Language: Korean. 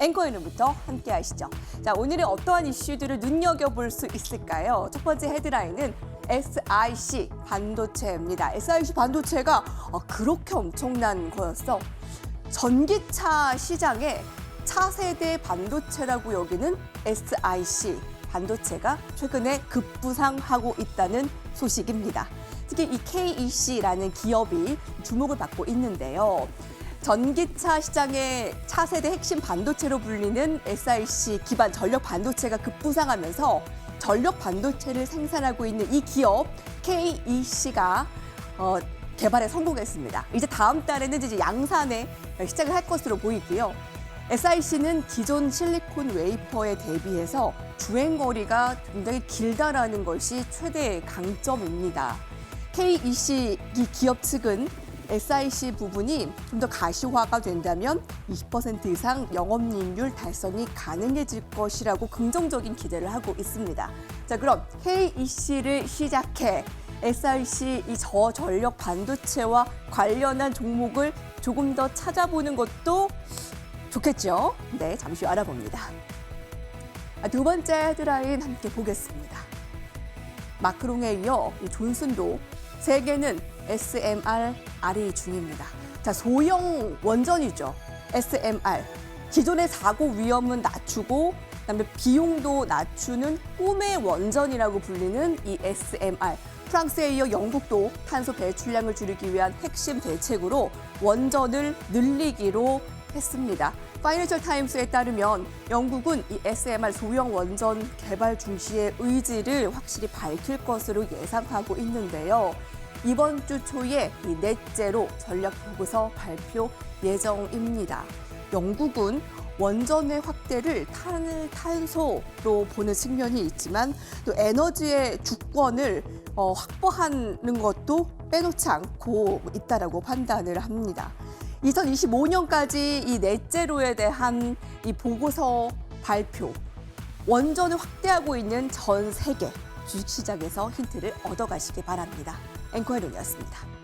앵커에는부터 함께 하시죠. 자, 오늘은 어떠한 이슈들을 눈여겨볼 수 있을까요? 첫 번째 헤드라인은 SIC 반도체입니다. SIC 반도체가 어, 그렇게 엄청난 거였어. 전기차 시장에 차세대 반도체라고 여기는 SIC 반도체가 최근에 급부상하고 있다는 소식입니다. 특히 이 KEC라는 기업이 주목을 받고 있는데요. 전기차 시장의 차세대 핵심 반도체로 불리는 SIC 기반 전력 반도체가 급부상하면서 전력 반도체를 생산하고 있는 이 기업 KEC가 어, 개발에 성공했습니다. 이제 다음 달에는 이제 양산에 시작을 할 것으로 보이고요. SIC는 기존 실리콘 웨이퍼에 대비해서 주행 거리가 굉장히 길다라는 것이 최대의 강점입니다. KEC 이 기업 측은 SIC 부분이 좀 더 가시화가 된다면 20% 이상 영업이익률 달성이 가능해질 것이라고 긍정적인 기대를 하고 있습니다. 자, 그럼 KEC를 시작해 SIC 이 저전력 반도체와 관련한 종목을 조금 더 찾아보는 것도 좋겠죠? 네, 잠시 후 알아봅니다. 아, 두 번째 헤드라인 함께 보겠습니다. 마크롱에 이어 이 존슨도 세계는 SMR RE 중입니다. 자, 소형 원전이죠. SMR. 기존의 사고 위험은 낮추고 그다음에 비용도 낮추는 꿈의 원전이라고 불리는 이 SMR. 프랑스에 이어 영국도 탄소 배출량을 줄이기 위한 핵심 대책으로 원전을 늘리기로 했습니다. 파이낸셜 타임스에 따르면 영국은 이 SMR 소형 원전 개발 중시의 의지를 확실히 밝힐 것으로 예상하고 있는데요. 이번 주 초에 이 넷제로 전략 보고서 발표 예정입니다. 영국은 원전의 확대를 탄, 탄소로 보는 측면이 있지만 또 에너지의 주권을 어, 확보하는 것도 빼놓지 않고 있다라고 판단을 합니다. 2025년까지 이 넷제로에 대한 이 보고서 발표, 원전을 확대하고 있는 전 세계 주식시장에서 힌트를 얻어가시기 바랍니다. 앵커의 론이었습니다.